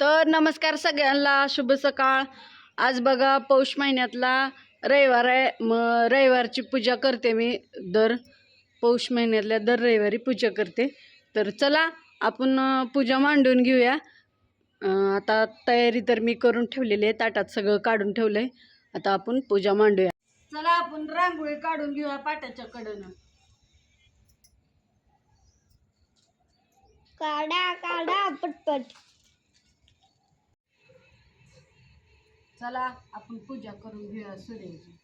तर नमस्कार सगळ्यांना शुभ सकाळ. आज बघा पौष महिन्यातला रविवार आहे. मग रविवारची पूजा करते मी. दर पौष महिन्यातल्या दर रविवारी पूजा करते. तर चला आपण पूजा मांडून घेऊया. अं, आता तयारी तर मी करून ठेवलेली आहे. ताटात सगळं काढून ठेवलंय. आता आपण पूजा मांडूया. चला आपण रांगोळी काढून घेऊया पाटाच्या कडनं. काढा काढा पटपट. चला आपण पूजा करून घेऊया सूर्याची.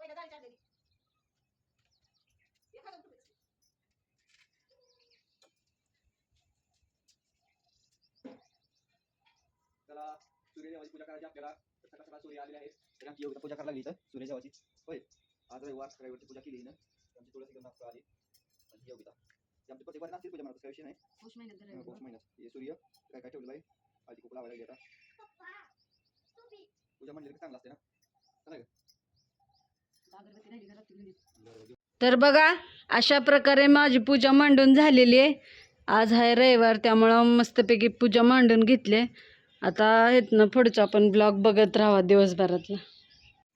त्याला सूर्यदेवाची पूजा करायची आपल्याला तर सकाळ सकाळ सूर्य आलेले आहेत. तर आमची योगिता पूजा करायला लागली इथं सूर्यदेवाची. होय. आज रविवार रविवारची पूजा केली ना आमची तुळस एकदम नाचता आली. आणि योगिता ती आमची प्रत्येक पूजा म्हणतो काही विषय नाही. पौष महिन्यात अं, पौष महिन्यात. हे सूर्य काय काय ठेवलेलं आहे? आधी खूप लावायला पूजा म्हणली की चांगलं असते ना? बरं. तर बघा अशा प्रकारे माझी पूजा मांडून झालेली आहे. आज आहे रविवार त्यामुळं मस्तपैकी पूजा मांडून घेतली आता इथनं पुढचं आपण ब्लॉग बघत राहावा दिवसभरातला.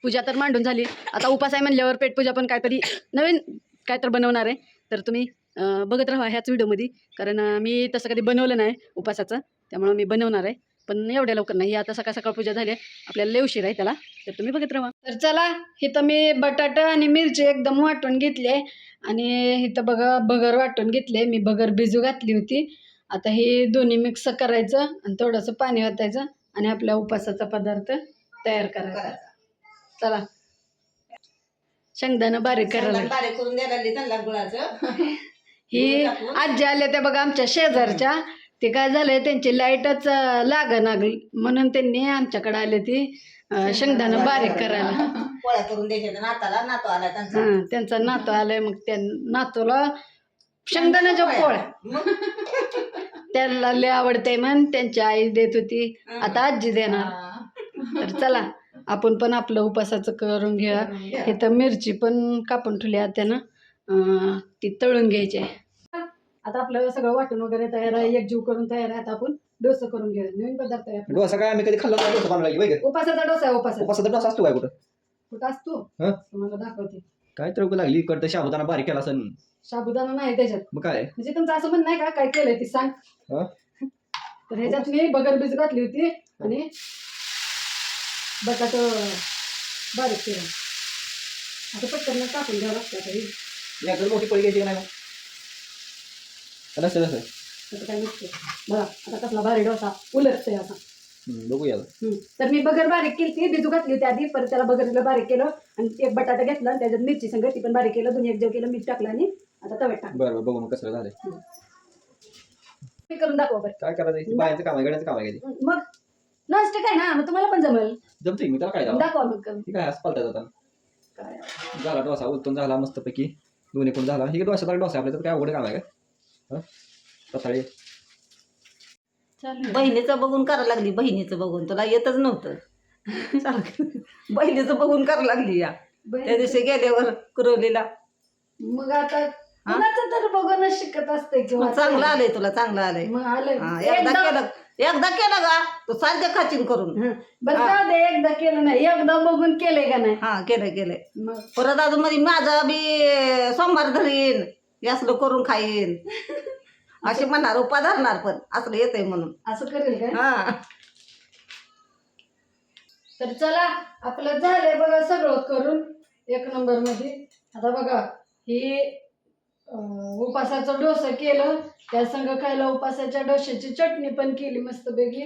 पूजा तर मांडून झाली. आता उपास आहे म्हणल्यावर पेटपूजा पण काहीतरी नवीन काय तर बनवणार आहे. तर तुम्ही बघत राहा ह्याच व्हिडिओमध्ये. कारण मी तसं कधी बनवलं नाही उपासाचं. त्यामुळं मी बनवणार आहे. पण एवढ्या लवकर नाही. आता सकाळ सकाळ पूजा झाली आहे. आपल्याला लय उशीर आहे त्याला. तर तुम्ही बघत राहा. तर चला इथं मी बटाटा आणि मिरची एकदम वाटून घेतले आणि इथं बघा बगर वाटून घेतले मी बगर भिजू घातली होती. आता हे दोन्ही मिक्स करायचं आणि थोडंसं पाणी ओतायचं आणि आपला उपासाचा पदार्थ तयार करायचा. चला. शेंगदाणं बारीक करायला बारीक करून द्यायला लागली त्यांना गुळाचं. ही आजी आल्या त्या बघा आमच्या शेजारच्या. ते काय झालंय त्यांची लाईटच लाग लागली म्हणून त्यांनी आमच्याकडे आले ती शेंगदाणं बारीक करायला. पोळ्या करून द्यायच्या. नाताला नातू आला त्यांचा. त्यांचा नातू आलाय मग त्या नातूला शेंगदाण्याच्या पोळ्या त्याला लय आवडते म्हण त्यांची आई देत होती. आता आजी देणार. हा. तर चला आपण पण आपलं उपासाचं करून घ्या. हे तर मिरची पण कापून ठेवली आहे त्यानं ती तळून घ्यायची. आहे. आता आपलं सगळं वाटून वगैरे तयार आहे. एकजीव करून तयार आहे आता आपण. डोसा करून घेऊया. नवीन पदार्थ आहे. डोसा काय? आम्ही कधी खाल्ला डोसा बनवायला का? उपासाचा डोसा आहे उपासाचा उपासाचा डोसा असतो काय कुठं? कुठं असतो? तुम्हाला दाखवते. काय तर लागली कडतं शाबुदाना बारीक केला असेल साबुदाणा नाही त्याच्यात मग काय म्हणजे तुमचं असं म्हणणं आहे का काय केलंय ती सांग हं? तर ह्याच्यात मी बगर बीज घातली होती आणि बटाट बारीक केलं आता पटकन टाकून घ्यावं लागतं आता हे. एकदम मोठी पळी घ्यायची का नाही मग? नसतं आता काय नसतं बघा आता कसला भारी डोसा उलटतोय हम्म, बघूया आता. हम्म. तर मी बगर बारीक केली ती बिजू घातली होती आधी परत त्याला बगरीला बारीक केलं आणि एक बटाटा घेतला आणि त्याच्यात मिरची संग ती पण बारीक केलं दोन्ही एक जेव केलं मीठ टाकलं आणि आता तव्यात टाकलं बरं बघू मग कसं झालंय. मी करून दाखवा बरं. काय करायचं बायांचं काम आहे गड्याचं काम आहे मग. नॉनस्टिक आहे ना? मग तुम्हाला पण जमेल. जमतंय मी त्याला काय दावा दाखवा मग करून. ठीक आहे आता काय? झाला डोसा उलटून झाला मस्तपैकी. दोन्ही पण झाला. हे डोसा डोसा आपल्या तर काय अवघड काम आहे का? हं? रताळे बहिणीचं बघून करायला लागली बहिणीचं बघून. तुला येतच नव्हतं. चाल. बहिणीचं बघून करायला लागली या. त्या दिवशी गेल्यावर कुरवलीला. मग आता कुणाचं तर बघूनच शिकत असते किंवा मग चांगलं आलंय तुला चांगलं आलंय. मग आलंय. हा, एकदा केलं एकदा केलं का तू सारख्या खाचीन करून. हं. बरं दे एकदा केलं नाही. एकदा बघून केलंय का नाही? हा केलं केलंय. मग? परत अजून मध्ये माझं बी सोमवार धरीन. असलं करून खाईन. असे म्हणणार उपा धरणार पण. असलं येतंय म्हणून. असं करेल का हा. तर चला आपलं झालंय बघा सगळं करून. एक नंबरमध्ये आता बघा ही उपासाचं डोसं केलं. त्या संग खायला उपासाच्या डोश्याची चटणी पण केली मस्तपैकी.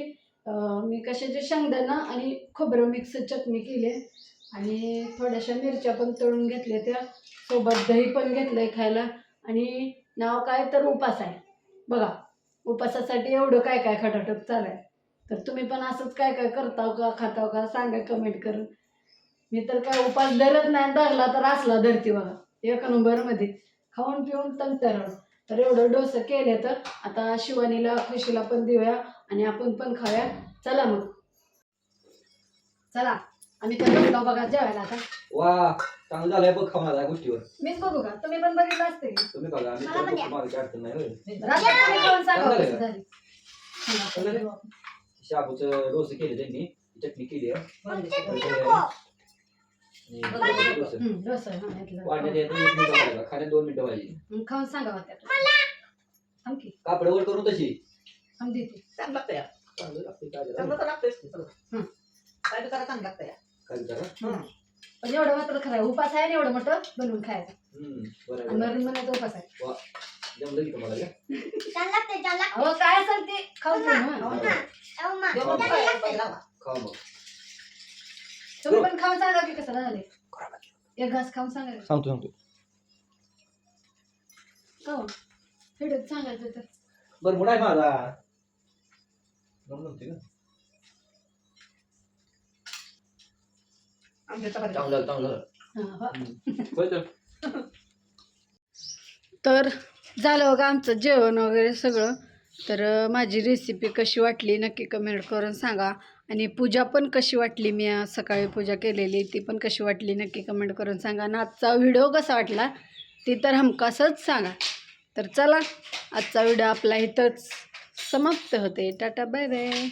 मी कशाचे? शेंगदाणा आणि खोबरं मिक्स चटणी केली. आणि थोड्याशा मिरच्या पण तळून घेतल्या त्या. सोबत दही पण घेतलंय खायला. आणि नाव काय तर उपास आहे. बघा उपासासाठी एवढं काय काय खटाटप चालाय तर तुम्ही पण असंच काय काय करताव का खाताव का सांगा कमेंट करून. मी तर काय उपास धरत नाही धरला तर असला धरती बघा. एक नंबरमध्ये. खाऊन पिऊन तंतरण तर एवढं डोसं केले तर आता शिवानीला खुशीला पण देऊया आणि आपण पण खाऊया. चला मग. चला. आम्ही तर बसलो बघा जेवायला आता. वा चांगलं झालंय बघ खाऊन आला या गोष्टीवर. मीच बघू का? तुम्ही पण बघितलं असते की? तुम्ही बघा आम्ही मला पण द्या. मागे अडचण नाही होय. रात्री तुम्ही खाऊन सांगा चांगलं कसं आहे. झाली सांगा. चांगलं शाबूचं डोसे केले त्यांनी. चटणी केली आहे. खाण्यात दोन मिनिटं पाहिजे हम्म, खाऊन सांगा होत्या कापड वर करून तशी. चांगलं. हं. करा हं. पण एवढं मात्र खरं. उपास आहे ना एवढं मोठं? बनवून खायचं. मरण म्हणायचं उपास आहे. काय असेल ते? खाऊन घ्या ना. तुम्ही पण खाऊन सांगा की कसं झाले एक घास खाऊन सांगा. सांगतो सांगतो. व्हिडिओत सांगायचं तर. बरं मोठा आहे माझा. चांगलं चांगलं. हा, हो. तर. झालं बघा आमचं जेवण वगैरे सगळं. तर माझी रेसिपी कशी वाटली नक्की कमेंट करून सांगा. आणि पूजा पण कशी वाटली? मी आज सकाळी पूजा केलेली ती पण कशी वाटली? नक्की कमेंट करून सांगा. आणि आजचा व्हिडिओ कसा वाटला ती तर हमखासच सांगा. तर चला आजचा व्हिडिओ आपला इथंच समाप्त होते. Tata bye bye.